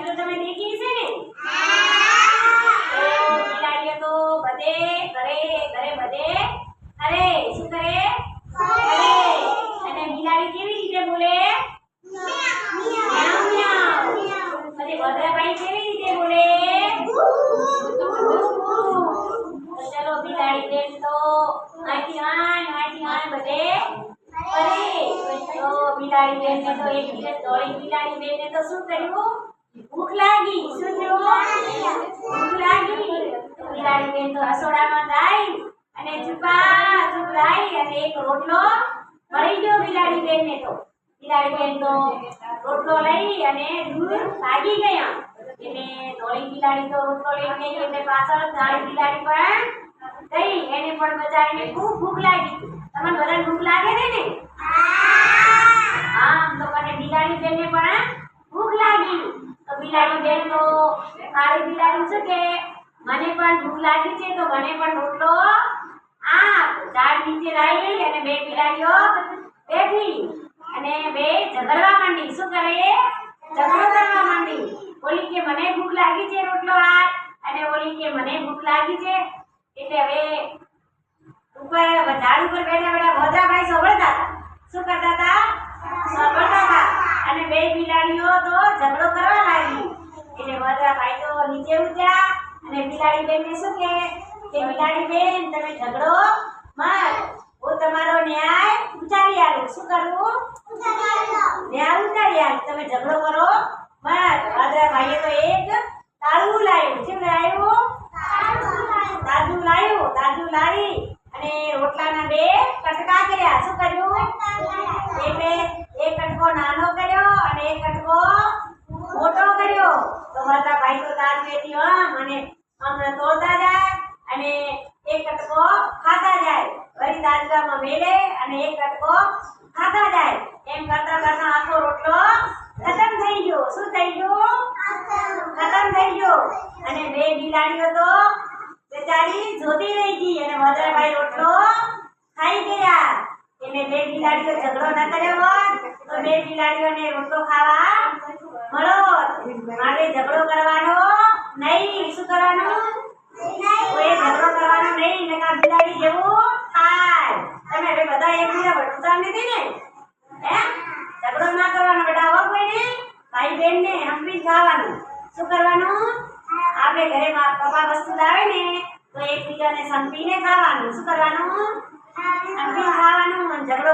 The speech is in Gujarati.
તો તમે દેખ્યા બિલાડીઓ તો બધે ઘરે ઘરે બધે. અરે શું કરે અરે અને બિલાડી કેવી રીતે બોલે મ્યાઉ મ્યાઉ. અને વદ્રાભાઈ કેવી રીતે બોલે તો ચલો બિલાડી બેન તો આથી આય આથી આય બધે અરે તો બિલાડી બેન તો એક દિવસ દોડી બિલાડી બેન તો શું કર્યું ભૂખ લાગી શું થયું ભૂખ લાગી બિલાડી બેન તો રસોડામાં જાય અને ચૂપા ચૂપ લાઈ અને એક રોટલો મળી ગયો બિલાડી બેનને તો બિલાડી બેન તો રોટલો લઈ અને દૂર ભાગી ગયા એને ધોળી બિલાડી તો રોટલો લઈને ગઈ, એટલે પાછળ ધાળી બિલાડી પણ ગઈ, એને પણ બચારીને ખૂબ ભૂખ લાગી તમને બધાને ભૂખ લાગે ને આમ તો મને બિલાડી બેનને પણ ભૂખ લાગી તો બિલાડી બેન તો કાળી બિલાડી શું કે? મને પણ ભૂખ લાગી છે તો મને પણ રોટલો આપ ઝાડ નીચે લાવી અને બે બિલાડીઓ બેઠી. અને બે ઝઘડવા માંડી. શું કરે ઝઘડો કરવા માંડી. ઓલી કે, મને ભૂખ લાગી છે રોટલો આપ અને ઓલી કે, મને ભૂખ લાગી છે. એટલે હવે ઉપર, ઝાડ ઉપર બેઠા બેઠા ભદ્રાભાઈ સાંભળતા હતા. શું કરતા હતા? સાંભળતા હતા. અને બે બિલાડીઓ તો ઝઘડો કરવા લાગી. એટલે ભદ્રાભાઈ તો નીચે ઉતર્યા અને બિલાડી બેનને શું કે કે બિલાડી બેન તમે ઝઘડો માર. હું તમારો ન્યાય ઉતારી આલું. શું કરું ન્યાય ઉતારી આલું. તમે ઝઘડો કરો માર. મત ભાઈએ તો એક તાળું લાવ્યું. શું લાવ્યું? દાદુ લાવ્યું. દાદુ લાવી અને રોટલાના બે કટકા કર્યા. શું કર્યું? એટલે એક કટકો નાનો કર્યો અને એક કટકો મોટો કર્યો તો બધા તો દાદ આમ હમણાં તોડતા જાય અને એક કટકો ખાતા જાય. વળી તાજગામાં મેળે અને એક કટકો ખાતા જાય. એમ કરતા કરતા આખો રોટલો ખતમ થઈ ગયો. શું થઈ ગયું? ખતમ થઈ ગયો. અને બે બિલાડીઓ તો બેચારી જોતી રહી ગઈ અને વજરાભાઈ રોટલો ખાઈ ગયા. એને બે બિલાડીઓ ઝઘડો ન કર્યો હોત તો બે બિલાડીઓને રોટલો ખાવા મળો માટે ઝઘડો કરવાનો નહીં શું કરવાનું કોઈ ઝઘડો કરવાનો નહીં નકા બિલાડી જેવું થાય તમે હવે બધા એકબીજા ભટકતા નથી ને હે ઝઘડો ના કરવાનો બેટા હો કોઈને ભાઈ બેન ને હંપી ખાવાનું? શું કરવાનું? આપણે ઘરે પપ્પા વસ્તુ લાવે ને, તો એકબીજાને સંપીને ખાવાનું. શું કરવાનું? સંપીને ખાવાનું ઝઘડો ઝઘડો